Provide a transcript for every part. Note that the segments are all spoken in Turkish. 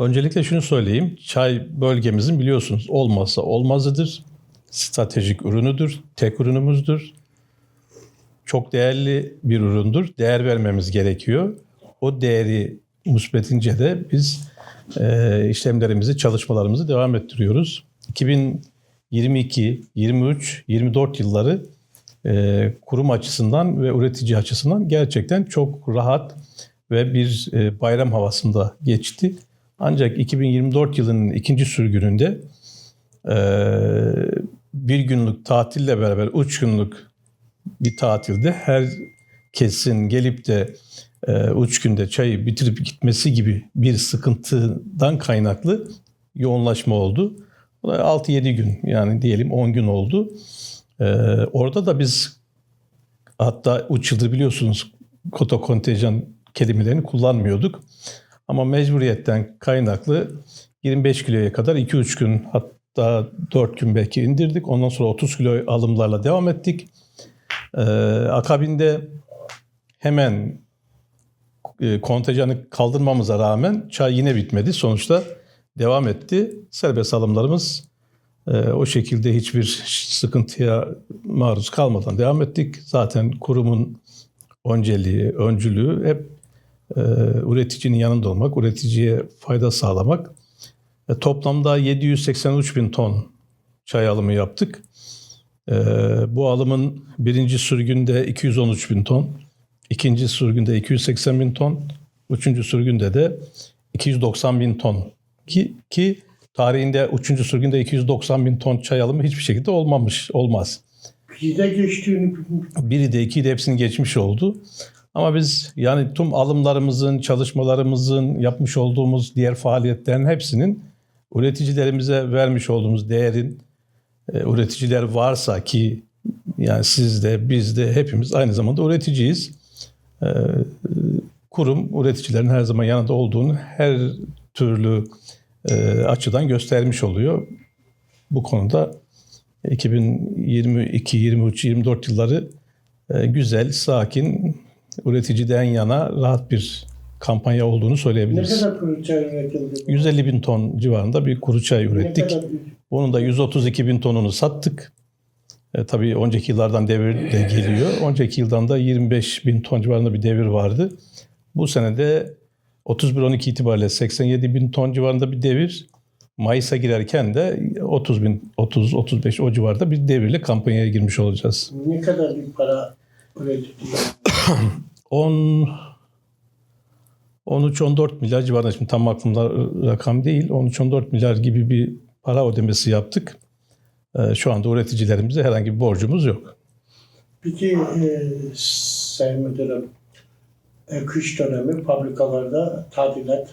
Öncelikle şunu söyleyeyim. Çay bölgemizin biliyorsunuz olmazsa olmazıdır. Stratejik ürünüdür. Tek ürünümüzdür. Çok değerli bir üründür. Değer vermemiz gerekiyor. O değeri musbetince de biz e, işlemlerimizi, çalışmalarımızı devam ettiriyoruz. 2022, 23, 24 yılları e, kurum açısından ve üretici açısından gerçekten çok rahat ve bir e, bayram havasında geçti. Ancak 2024 yılının ikinci sürgününde e, bir günlük tatille beraber üç günlük bir tatilde herkesin gelip de e, üç günde çayı bitirip gitmesi gibi bir sıkıntıdan kaynaklı yoğunlaşma oldu. Bu da 6-7 gün yani diyelim 10 gün oldu. E, orada da biz hatta 3 yıldır biliyorsunuz kota kontenjan kelimelerini kullanmıyorduk. Ama mecburiyetten kaynaklı 25 kiloya kadar 2-3 gün hatta 4 gün belki indirdik. Ondan sonra 30 kilo alımlarla devam ettik. Ee, akabinde hemen e, kontenjanı kaldırmamıza rağmen çay yine bitmedi. Sonuçta devam etti. Serbest alımlarımız e, o şekilde hiçbir sıkıntıya maruz kalmadan devam ettik. Zaten kurumun önceliği, öncülüğü hep e, üreticinin yanında olmak, üreticiye fayda sağlamak. E, toplamda 783 bin ton çay alımı yaptık. E, bu alımın birinci sürgünde 213 bin ton, ikinci sürgünde 280 bin ton, üçüncü sürgünde de 290 bin ton. Ki, ki tarihinde üçüncü sürgünde 290 bin ton çay alımı hiçbir şekilde olmamış, olmaz. Bize geçtiğini Biri de iki de hepsini geçmiş oldu. Ama biz yani tüm alımlarımızın, çalışmalarımızın, yapmış olduğumuz diğer faaliyetlerin hepsinin üreticilerimize vermiş olduğumuz değerin e, üreticiler varsa ki yani siz de biz de hepimiz aynı zamanda üreticiyiz. E, kurum üreticilerin her zaman yanında olduğunu her türlü e, açıdan göstermiş oluyor. Bu konuda 2022, 23, 24 yılları e, güzel, sakin, üreticiden yana rahat bir kampanya olduğunu ne söyleyebiliriz. kadar kuru çay üretildi? 150 bin ton civarında bir kuru çay Ne ürettik. Bunun da 132 bin tonunu sattık. E, tabii önceki yıllardan devir de geliyor. Önceki yıldan da 25 bin ton civarında bir devir vardı. Bu sene de 31-12 itibariyle 87 bin ton civarında bir devir. Mayıs'a girerken de 30 bin, 30-35 o civarda bir devirle kampanyaya girmiş olacağız. ne kadar bir para üretildi? 10 13-14 milyar civarında şimdi tam aklımda rakam değil 13-14 milyar gibi bir para ödemesi yaptık. Ee, Şu anda üreticilerimize herhangi bir borcumuz yok. Peki e, Sayın Müdürüm, e, kış dönemi fabrikalarda tadilat,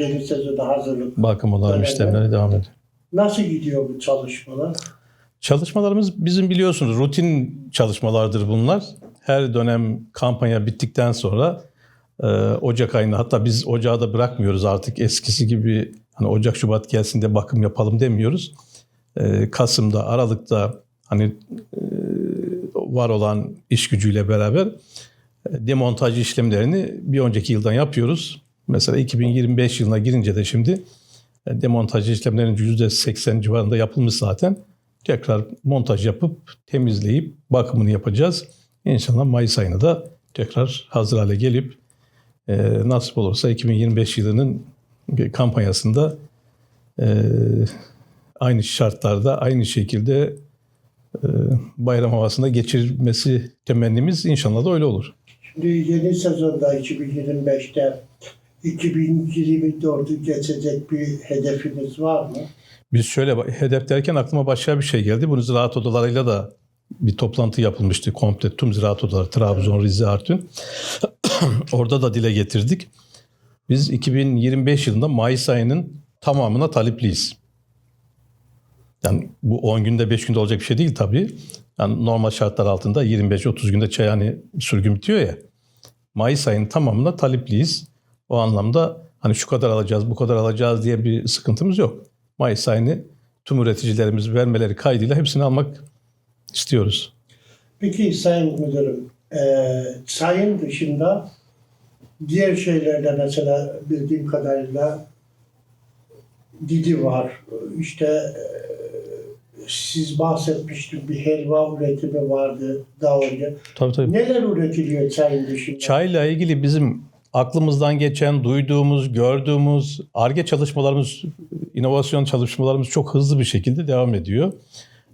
yeni sezona hazırlık. Bakım onarım işlemleri devam ediyor. Nasıl gidiyor bu çalışmalar? Çalışmalarımız bizim biliyorsunuz rutin çalışmalardır bunlar. Her dönem kampanya bittikten sonra e, Ocak ayında hatta biz ocağı da bırakmıyoruz artık eskisi gibi hani Ocak Şubat gelsin de bakım yapalım demiyoruz. E, Kasım'da Aralık'ta hani e, var olan iş gücüyle beraber e, demontaj işlemlerini bir önceki yıldan yapıyoruz. Mesela 2025 yılına girince de şimdi e, demontaj işlemlerinin %80 civarında yapılmış zaten. Tekrar montaj yapıp temizleyip bakımını yapacağız. İnşallah Mayıs ayında da tekrar hazır hale gelip e, nasip olursa 2025 yılının kampanyasında e, aynı şartlarda aynı şekilde e, bayram havasında geçirmesi temennimiz inşallah da öyle olur. Şimdi yeni sezonda 2025'te 2024'ü geçecek bir hedefiniz var mı? Biz şöyle hedef derken aklıma başka bir şey geldi. Bunu ziraat odalarıyla da bir toplantı yapılmıştı. Komple tüm ziraat odaları Trabzon, Rize, Artvin. Orada da dile getirdik. Biz 2025 yılında Mayıs ayının tamamına talipliyiz. Yani bu 10 günde 5 günde olacak bir şey değil tabii. Yani normal şartlar altında 25-30 günde çayhane sürgün bitiyor ya. Mayıs ayının tamamına talipliyiz. O anlamda hani şu kadar alacağız, bu kadar alacağız diye bir sıkıntımız yok. Mayıs ayını tüm üreticilerimiz vermeleri kaydıyla hepsini almak istiyoruz. Peki Sayın Müdürüm, e, çayın dışında diğer şeylerde mesela bildiğim kadarıyla Didi var. İşte e, siz bahsetmiştiniz bir helva üretimi vardı daha önce. Tabii tabii. Neler üretiliyor çayın dışında? Çayla ilgili bizim aklımızdan geçen, duyduğumuz, gördüğümüz ARGE çalışmalarımız, inovasyon çalışmalarımız çok hızlı bir şekilde devam ediyor.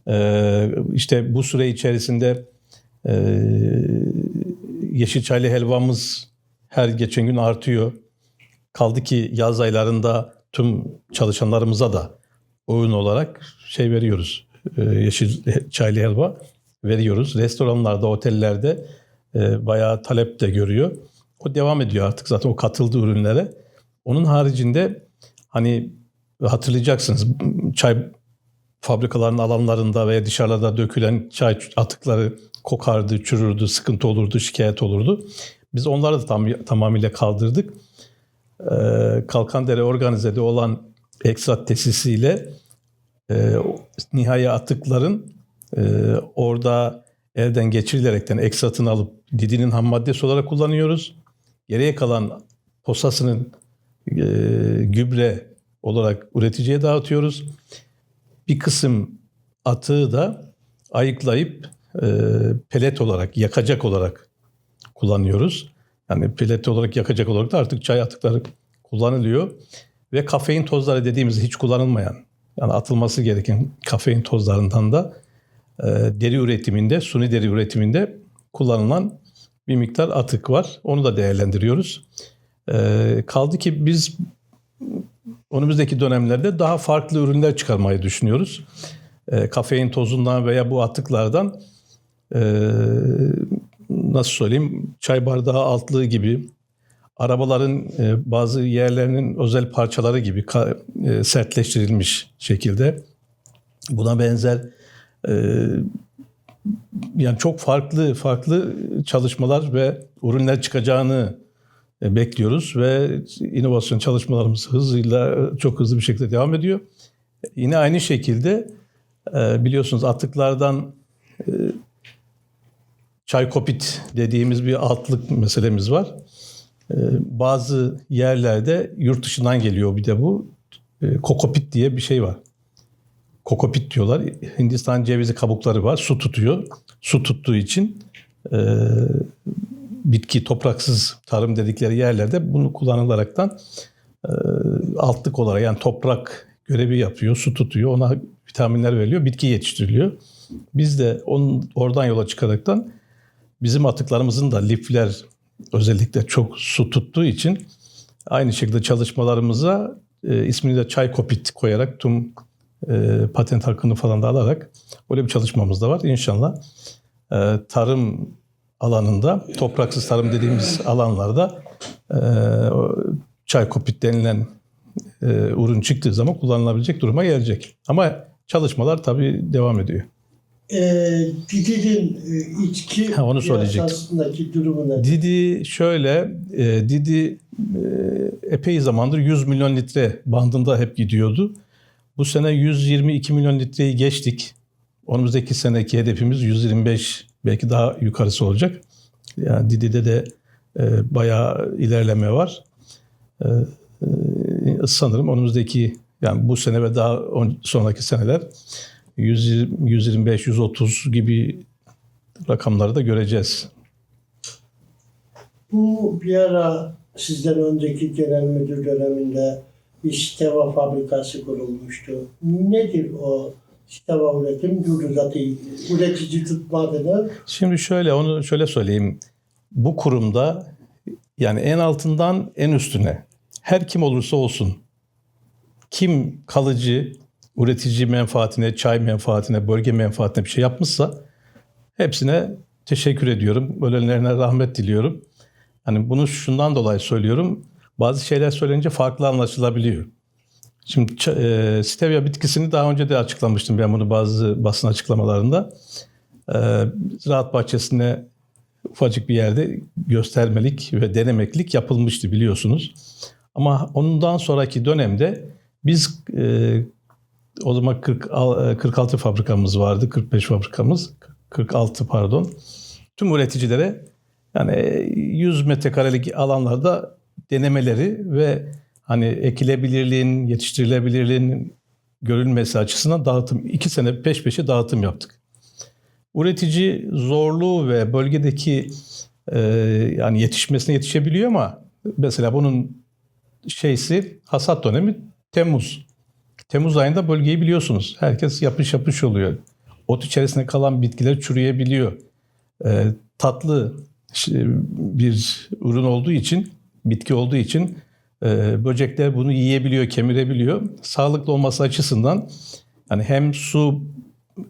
Ee, işte bu süre içerisinde e, yeşil çaylı helvamız her geçen gün artıyor. Kaldı ki yaz aylarında tüm çalışanlarımıza da oyun olarak şey veriyoruz. Ee, yeşil çaylı helva veriyoruz. Restoranlarda, otellerde e, bayağı talep de görüyor. O devam ediyor artık zaten o katıldığı ürünlere. Onun haricinde hani hatırlayacaksınız çay fabrikalarının alanlarında veya dışarıda dökülen çay atıkları kokardı, çürürdü, sıkıntı olurdu, şikayet olurdu. Biz onları da tam, tamamıyla kaldırdık. Ee, Kalkandere organizede olan ekstrat tesisiyle e, nihai atıkların e, orada elden geçirilerekten ekstratını alıp didinin ham maddesi olarak kullanıyoruz. Geriye kalan posasının e, gübre olarak üreticiye dağıtıyoruz. Bir kısım atığı da ayıklayıp e, pelet olarak, yakacak olarak kullanıyoruz. Yani pelet olarak yakacak olarak da artık çay atıkları kullanılıyor. Ve kafein tozları dediğimiz hiç kullanılmayan, yani atılması gereken kafein tozlarından da e, deri üretiminde, suni deri üretiminde kullanılan bir miktar atık var. Onu da değerlendiriyoruz. E, kaldı ki biz önümüzdeki dönemlerde daha farklı ürünler çıkarmayı düşünüyoruz. E, kafein tozundan veya bu atıklardan e, nasıl söyleyeyim çay bardağı altlığı gibi arabaların e, bazı yerlerinin özel parçaları gibi ka- e, sertleştirilmiş şekilde buna benzer e, yani çok farklı farklı çalışmalar ve ürünler çıkacağını bekliyoruz ve inovasyon çalışmalarımız hızıyla çok hızlı bir şekilde devam ediyor. Yine aynı şekilde e, biliyorsunuz atıklardan e, çaykopit dediğimiz bir altlık meselemiz var. E, Bazı yerlerde yurt dışından geliyor bir de bu. E, Kokopit diye bir şey var. Kokopit diyorlar. Hindistan cevizi kabukları var. Su tutuyor. Su tuttuğu için e, bitki topraksız tarım dedikleri yerlerde bunu kullanılaraktan e, altlık olarak yani toprak görevi yapıyor, su tutuyor, ona vitaminler veriliyor, bitki yetiştiriliyor. Biz de onun oradan yola çıkaraktan bizim atıklarımızın da lifler özellikle çok su tuttuğu için aynı şekilde çalışmalarımıza e, ismini de çay kopit koyarak tüm e, patent hakkını falan da alarak öyle bir çalışmamız da var. İnşallah e, tarım alanında, topraksız tarım dediğimiz alanlarda e, çay kopit denilen e, ürün çıktığı zaman kullanılabilecek duruma gelecek. Ama çalışmalar tabii devam ediyor. E, Didi'nin e, içki Ha, onu piyasasındaki durumu ne? Didi şöyle, e, Didi e, epey zamandır 100 milyon litre bandında hep gidiyordu. Bu sene 122 milyon litreyi geçtik. Önümüzdeki seneki hedefimiz 125 belki daha yukarısı olacak. Yani Didi'de de e, bayağı ilerleme var. E, e, sanırım önümüzdeki yani bu sene ve daha on, sonraki seneler 120, 125 130 gibi rakamları da göreceğiz. Bu bir ara sizden önceki genel müdür döneminde bir Steva fabrikası kurulmuştu. Nedir o Steva üretim? Durdu zaten üretici tutmadığını Şimdi şöyle onu şöyle söyleyeyim. Bu kurumda yani en altından en üstüne her kim olursa olsun kim kalıcı üretici menfaatine, çay menfaatine, bölge menfaatine bir şey yapmışsa hepsine teşekkür ediyorum. Ölenlerine rahmet diliyorum. Hani bunu şundan dolayı söylüyorum. Bazı şeyler söylenince farklı anlaşılabiliyor. Şimdi e, stevia bitkisini daha önce de açıklamıştım ben bunu bazı basın açıklamalarında. E, Ziraat bahçesine ufacık bir yerde göstermelik ve denemeklik yapılmıştı biliyorsunuz. Ama ondan sonraki dönemde biz e, o zaman 40, al- e, 46 fabrikamız vardı, 45 fabrikamız, 46 pardon. Tüm üreticilere yani e, 100 metrekarelik alanlarda denemeleri ve hani ekilebilirliğin, yetiştirilebilirliğin görülmesi açısından dağıtım, iki sene peş peşe dağıtım yaptık. Üretici zorluğu ve bölgedeki e, yani yetişmesine yetişebiliyor ama mesela bunun şeysi hasat dönemi Temmuz. Temmuz ayında bölgeyi biliyorsunuz. Herkes yapış yapış oluyor. Ot içerisinde kalan bitkiler çürüyebiliyor. E, tatlı ş- bir ürün olduğu için, bitki olduğu için e, böcekler bunu yiyebiliyor, kemirebiliyor. Sağlıklı olması açısından yani hem su,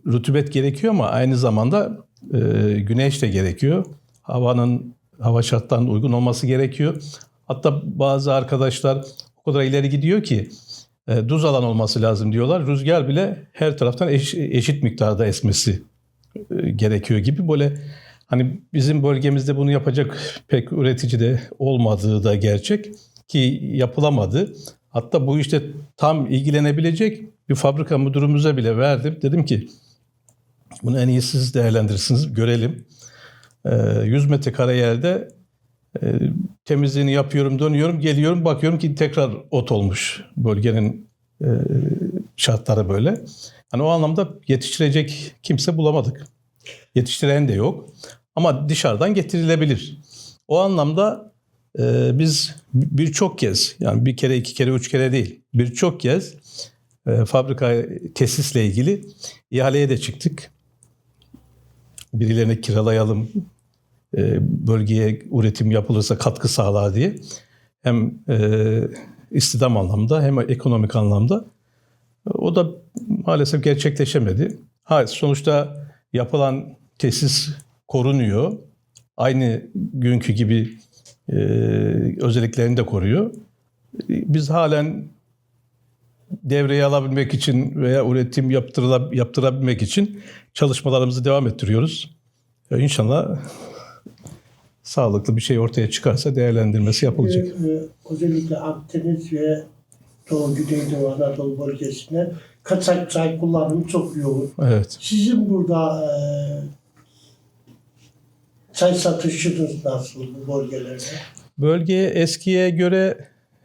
rutubet gerekiyor ama aynı zamanda e, güneş de gerekiyor. Havanın hava şartlarına uygun olması gerekiyor. Hatta bazı arkadaşlar o kadar ileri gidiyor ki e, duz alan olması lazım diyorlar. Rüzgar bile her taraftan eş- eşit miktarda esmesi e, gerekiyor gibi böyle hani bizim bölgemizde bunu yapacak pek üretici de olmadığı da gerçek ki yapılamadı. Hatta bu işte tam ilgilenebilecek bir fabrika müdürümüze bile verdim. Dedim ki bunu en iyi siz değerlendirirsiniz, görelim. Ee, 100 metrekare yerde e, temizliğini yapıyorum, dönüyorum, geliyorum, bakıyorum ki tekrar ot olmuş bölgenin e, şartları böyle. Hani o anlamda yetiştirecek kimse bulamadık. Yetiştiren de yok. Ama dışarıdan getirilebilir. O anlamda e, biz birçok kez, yani bir kere, iki kere, üç kere değil, birçok kez e, fabrika tesisle ilgili ihaleye de çıktık. Birilerine kiralayalım, e, bölgeye üretim yapılırsa katkı sağlar diye. Hem e, istihdam anlamda hem ekonomik anlamda. O da maalesef gerçekleşemedi. Ha, sonuçta yapılan tesis korunuyor. Aynı günkü gibi e, özelliklerini de koruyor. Biz halen devreye alabilmek için veya üretim yaptırıla, yaptırabilmek için çalışmalarımızı devam ettiriyoruz. E, İnşallah sağlıklı bir şey ortaya çıkarsa değerlendirmesi yapılacak. Ee, özellikle Akdeniz ve Doğu Güneydoğu Anadolu bölgesinde kaçak çay kullanımı çok yoğun. Evet. Sizin burada e, çay satışınız nasıl bu bölgelerde? Bölgeye eskiye göre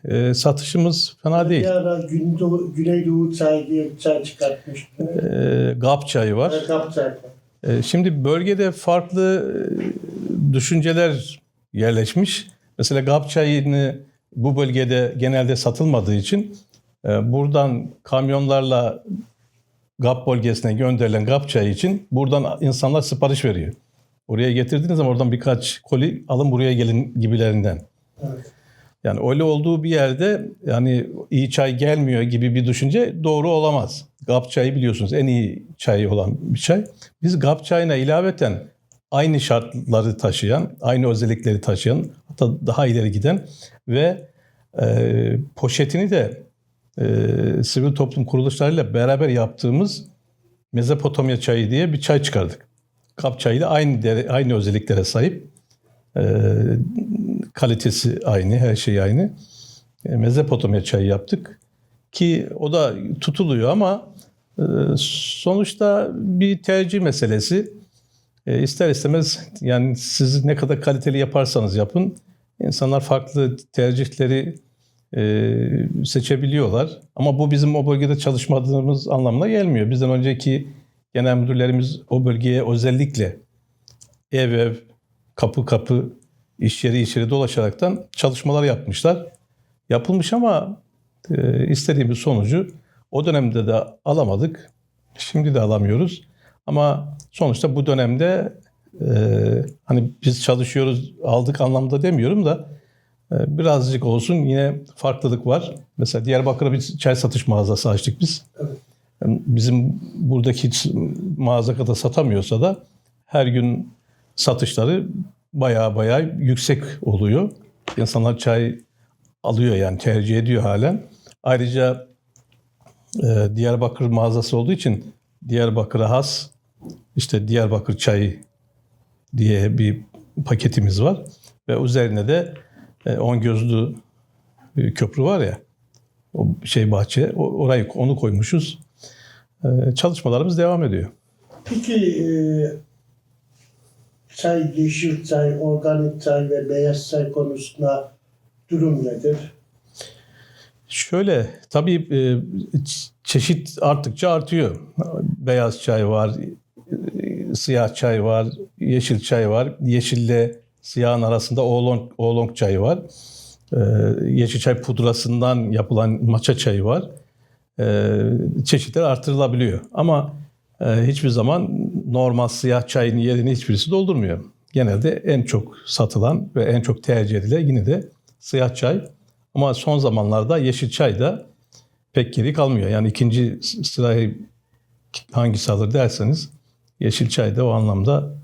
e, satışımız fena değil. Bir ara Güneydoğu, Güneydoğu çay diye bir çay çıkartmıştı. E, GAP çayı var. Evet, Kap çay. E, Şimdi bölgede farklı e, düşünceler yerleşmiş. Mesela GAP çayını bu bölgede genelde satılmadığı için e, buradan kamyonlarla GAP bölgesine gönderilen GAP çayı için buradan insanlar sipariş veriyor. Oraya getirdiğiniz zaman oradan birkaç koli alın buraya gelin gibilerinden. Evet. Yani öyle olduğu bir yerde yani iyi çay gelmiyor gibi bir düşünce doğru olamaz. GAP çayı biliyorsunuz en iyi çay olan bir çay. Biz GAP çayına ilaveten aynı şartları taşıyan, aynı özellikleri taşıyan, hatta daha ileri giden ve e, poşetini de e, sivil toplum kuruluşlarıyla beraber yaptığımız Mezopotamya çayı diye bir çay çıkardık. GAP çayıyla aynı dere- aynı özelliklere sahip. E, kalitesi aynı, her şey aynı. E, Mezopotamya çayı yaptık ki o da tutuluyor ama e, sonuçta bir tercih meselesi. E, ister istemez yani siz ne kadar kaliteli yaparsanız yapın insanlar farklı tercihleri e, seçebiliyorlar. Ama bu bizim o bölgede çalışmadığımız anlamına gelmiyor. Bizden önceki genel müdürlerimiz o bölgeye özellikle ev ev, kapı kapı, iş yeri iş yeri dolaşaraktan çalışmalar yapmışlar. Yapılmış ama e, istediğimiz sonucu o dönemde de alamadık. Şimdi de alamıyoruz. Ama sonuçta bu dönemde e, hani biz çalışıyoruz aldık anlamda demiyorum da e, birazcık olsun yine farklılık var. Mesela Diyarbakır'a bir çay satış mağazası açtık biz. Evet. Bizim buradaki mağaza kadar satamıyorsa da her gün satışları bayağı bayağı yüksek oluyor. İnsanlar çay alıyor yani tercih ediyor halen. Ayrıca e, Diyarbakır mağazası olduğu için Diyarbakır'a has işte Diyarbakır çayı diye bir paketimiz var. Ve üzerine de e, on gözlü e, köprü var ya o şey bahçe orayı onu koymuşuz. E, çalışmalarımız devam ediyor. Peki e, çay, yeşil çay, organik çay ve beyaz çay konusunda durum nedir? Şöyle tabii e, çeşit arttıkça artıyor. Beyaz çay var, e, siyah çay var, yeşil çay var. Yeşille siyahın arasında oolong, oolong çayı var. E, yeşil çay pudrasından yapılan maça çayı var. E, çeşitler artırılabiliyor. Ama e, hiçbir zaman normal siyah çayın yerini hiçbirisi doldurmuyor. Genelde en çok satılan ve en çok tercih edilen yine de siyah çay. Ama son zamanlarda yeşil çay da pek geri kalmıyor. Yani ikinci sırayı hangisi alır derseniz yeşil çay da o anlamda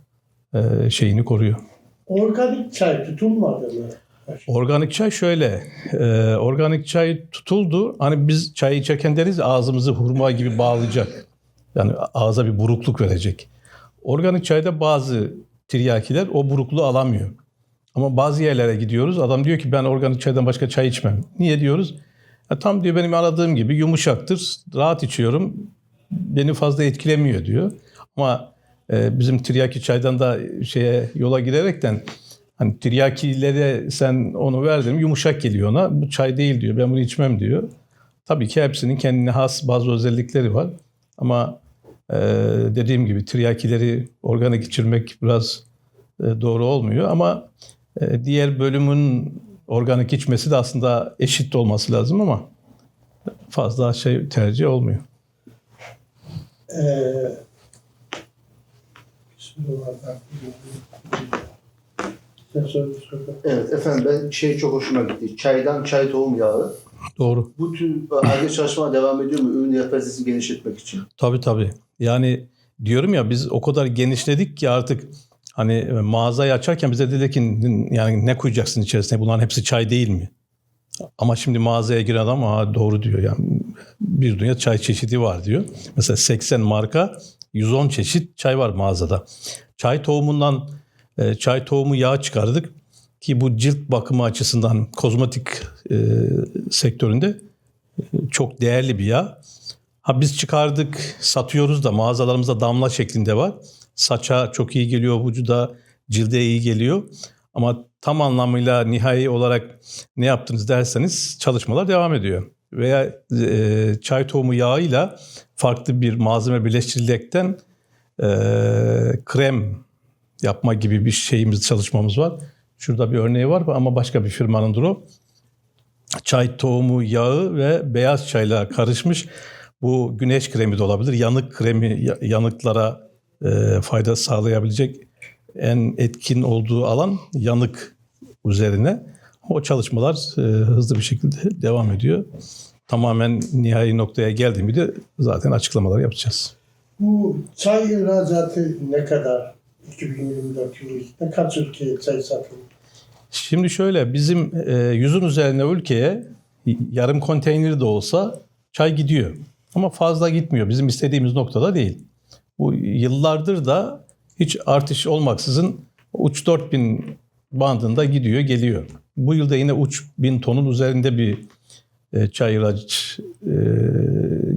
e, şeyini koruyor. Organik çay tutulmadı mı? Organik çay şöyle, e, organik çay tutuldu. Hani biz çay içerken deriz ağzımızı hurma gibi bağlayacak. Yani ağza bir burukluk verecek. Organik çayda bazı tiryakiler o burukluğu alamıyor. Ama bazı yerlere gidiyoruz. Adam diyor ki ben organik çaydan başka çay içmem. Niye diyoruz? "Ya tam diyor benim aradığım gibi yumuşaktır. Rahat içiyorum. Beni fazla etkilemiyor diyor. Ama e, bizim tiryaki çaydan da şeye yola girerekten hani tiryakilere sen onu verdin yumuşak geliyor ona. Bu çay değil diyor. Ben bunu içmem diyor. Tabii ki hepsinin kendine has bazı özellikleri var. Ama e, dediğim gibi tiryakileri organik içirmek biraz e, doğru olmuyor. Ama e, diğer bölümün organik içmesi de aslında eşit olması lazım ama fazla şey tercih olmuyor. Ee, Evet efendim ben şey çok hoşuma gitti. Çaydan çay tohum yağı. Doğru. Bu tür aile çalışma devam ediyor mu? Ürün yelpazesini genişletmek için. Tabii tabii. Yani diyorum ya biz o kadar genişledik ki artık hani mağazayı açarken bize dedi ki yani ne koyacaksın içerisine bunların hepsi çay değil mi? Ama şimdi mağazaya giren adam Aa, doğru diyor yani bir dünya çay çeşidi var diyor. Mesela 80 marka 110 çeşit çay var mağazada. Çay tohumundan çay tohumu yağı çıkardık ki bu cilt bakımı açısından kozmetik e, sektöründe e, çok değerli bir yağ. Ha biz çıkardık, satıyoruz da mağazalarımızda damla şeklinde var. Saça çok iyi geliyor, vücuda, cilde iyi geliyor. Ama tam anlamıyla nihai olarak ne yaptınız derseniz çalışmalar devam ediyor. Veya e, çay tohumu yağıyla farklı bir malzeme birleştirilerekten e, krem yapma gibi bir şeyimiz, çalışmamız var. Şurada bir örneği var ama başka bir firmanındır o çay tohumu yağı ve beyaz çayla karışmış. Bu güneş kremi de olabilir. Yanık kremi ya- yanıklara e, fayda sağlayabilecek en etkin olduğu alan yanık üzerine. O çalışmalar e, hızlı bir şekilde devam ediyor. Tamamen nihai noktaya geldiğimde zaten açıklamalar yapacağız. Bu çay ihracatı ne kadar? 2024 yılı ne kaç ülkeye çay satıldı? Şimdi şöyle bizim e, yüzün üzerine ülkeye yarım konteyneri de olsa çay gidiyor. Ama fazla gitmiyor. Bizim istediğimiz noktada değil. Bu yıllardır da hiç artış olmaksızın uç 4000 bandında gidiyor geliyor. Bu yılda yine uç 1000 tonun üzerinde bir e, çay ihraç e,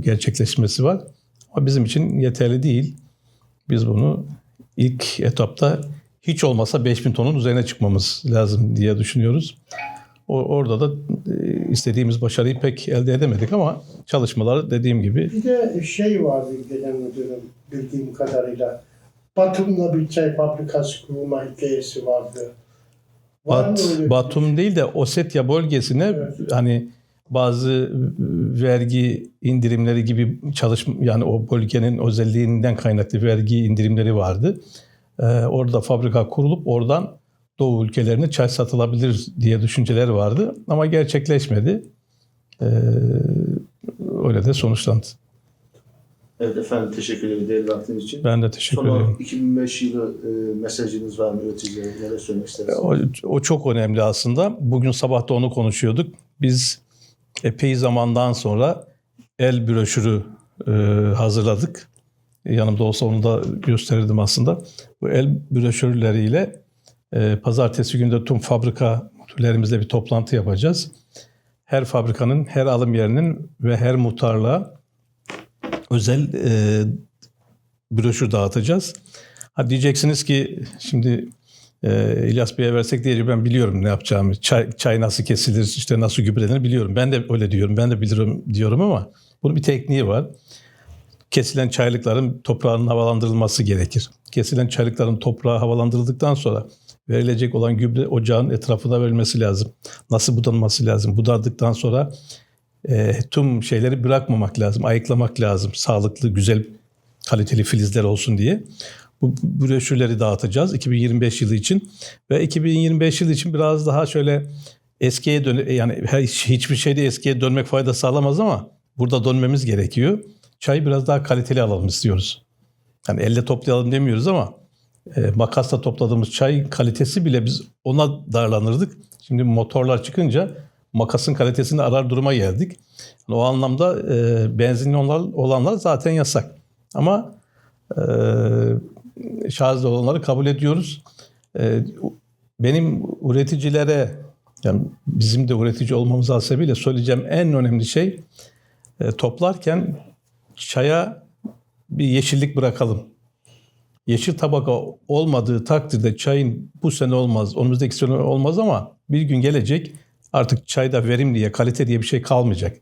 gerçekleşmesi var. Ama bizim için yeterli değil. Biz bunu ilk etapta hiç olmasa 5000 tonun üzerine çıkmamız lazım diye düşünüyoruz. O, orada da e, istediğimiz başarıyı pek elde edemedik ama çalışmalar dediğim gibi Bir de şey vardı genel müdürüm bildiğim kadarıyla. Batum'da bir çay fabrikası kurma hikayesi vardı. Var Bat, Batum değil de Osetya bölgesine Evet. hani bazı vergi indirimleri gibi çalışma yani o bölgenin özelliğinden kaynaklı vergi indirimleri vardı. Ee, orada fabrika kurulup oradan Doğu ülkelerine çay satılabilir diye düşünceler vardı ama gerçekleşmedi. Ee, öyle de sonuçlandı. Evet efendim teşekkür ederim değerli vaktiniz için. Ben de teşekkür Son ederim. 2005 yılı e, mesajınız var mı üreticilere? Neler söylemek istersiniz? O, o çok önemli aslında. Bugün sabah da onu konuşuyorduk. Biz epey zamandan sonra el broşürü e, hazırladık. Yanımda olsa onu da gösterirdim aslında. Bu el broşürleriyle e, pazartesi günü de tüm fabrika müdürlerimizle bir toplantı yapacağız. Her fabrikanın, her alım yerinin ve her muhtarlığa özel e, broşür dağıtacağız. Ha diyeceksiniz ki şimdi e, İlyas Bey'e versek diye ben biliyorum ne yapacağımı. Çay, çay nasıl kesilir, işte nasıl gübrelenir biliyorum. Ben de öyle diyorum, ben de bilirim diyorum ama bunun bir tekniği var. Kesilen çaylıkların toprağın havalandırılması gerekir. Kesilen çaylıkların toprağı havalandırıldıktan sonra verilecek olan gübre ocağın etrafına verilmesi lazım. Nasıl budanması lazım? Budardıktan sonra e, tüm şeyleri bırakmamak lazım, ayıklamak lazım. Sağlıklı, güzel, kaliteli filizler olsun diye. Bu broşürleri dağıtacağız 2025 yılı için ve 2025 yılı için biraz daha şöyle eskiye dön yani hiç- hiçbir şeyde eskiye dönmek fayda sağlamaz ama burada dönmemiz gerekiyor. Çayı biraz daha kaliteli alalım istiyoruz. Yani elle toplayalım demiyoruz ama e, makasla topladığımız çay kalitesi bile biz ona darlanırdık. Şimdi motorlar çıkınca makasın kalitesini arar duruma geldik. Yani o anlamda e, benzinli olanlar, olanlar zaten yasak. Ama e, şarjlı olanları kabul ediyoruz. E, benim üreticilere yani bizim de üretici olmamız hasebiyle söyleyeceğim en önemli şey e, toplarken çaya bir yeşillik bırakalım. Yeşil tabaka olmadığı takdirde çayın bu sene olmaz, önümüzdeki sene olmaz ama bir gün gelecek artık çayda verim diye, kalite diye bir şey kalmayacak.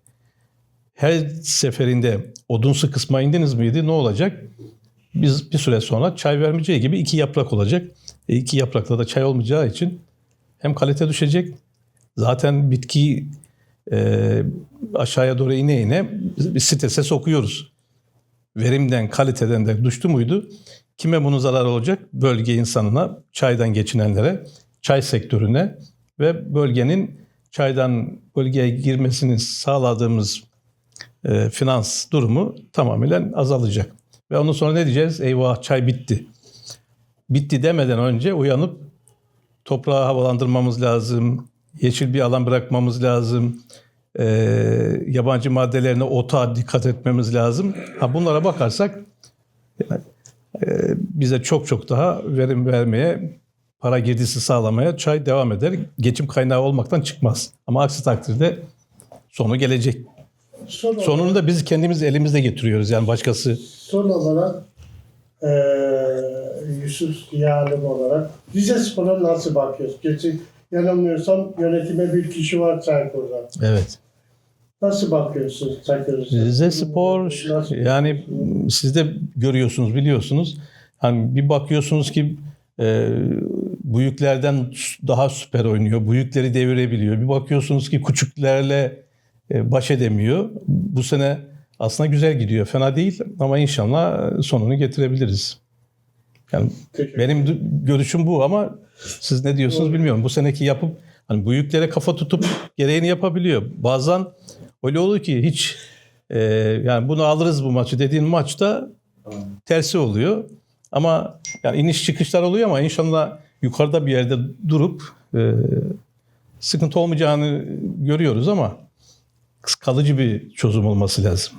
Her seferinde odunsu kısma indiniz miydi ne olacak? Biz bir süre sonra çay vermeyeceği gibi iki yaprak olacak. E iki yaprakta da çay olmayacağı için hem kalite düşecek. Zaten bitki e, aşağıya doğru ine ine bir strese sokuyoruz. Verimden, kaliteden de düştü müydü? Kime bunun zararı olacak? Bölge insanına, çaydan geçinenlere, çay sektörüne ve bölgenin çaydan bölgeye girmesini sağladığımız e, finans durumu tamamen azalacak. Ve ondan sonra ne diyeceğiz? Eyvah çay bitti. Bitti demeden önce uyanıp toprağı havalandırmamız lazım. Yeşil bir alan bırakmamız lazım. e, yabancı maddelerine, ota dikkat etmemiz lazım. Ha bunlara bakarsak yani, e, bize çok çok daha verim vermeye, para girdisi sağlamaya çay devam eder. Geçim kaynağı olmaktan çıkmaz. Ama aksi takdirde sonu gelecek. Son olarak, Sonunu da biz kendimiz elimizde getiriyoruz. Yani başkası son olarak eee Yusuf Yalim olarak Rize Spor'a nasıl bakıyorsun? Geçin yanılmıyorsam yönetime bir kişi var Çaykur'da. evet. Nasıl bakıyorsun Çaykur Rize Spor Nasıl- yani siz de görüyorsunuz biliyorsunuz. Hani bir bakıyorsunuz ki e, büyüklerden daha süper oynuyor. Büyükleri devirebiliyor. Bir bakıyorsunuz ki küçüklerle e, baş edemiyor. Bu sene aslında güzel gidiyor. Fena değil ama inşallah sonunu getirebiliriz. Yani Teşekkür benim görüşüm bu ama siz ne diyorsunuz bilmiyorum. Bu seneki yapıp hani büyüklere kafa tutup gereğini yapabiliyor. Bazen öyle oluyor ki hiç e, yani bunu alırız bu maçı dediğin maçta tersi oluyor. Ama yani iniş çıkışlar oluyor ama inşallah yukarıda bir yerde durup e, sıkıntı olmayacağını görüyoruz ama kalıcı bir çözüm olması lazım.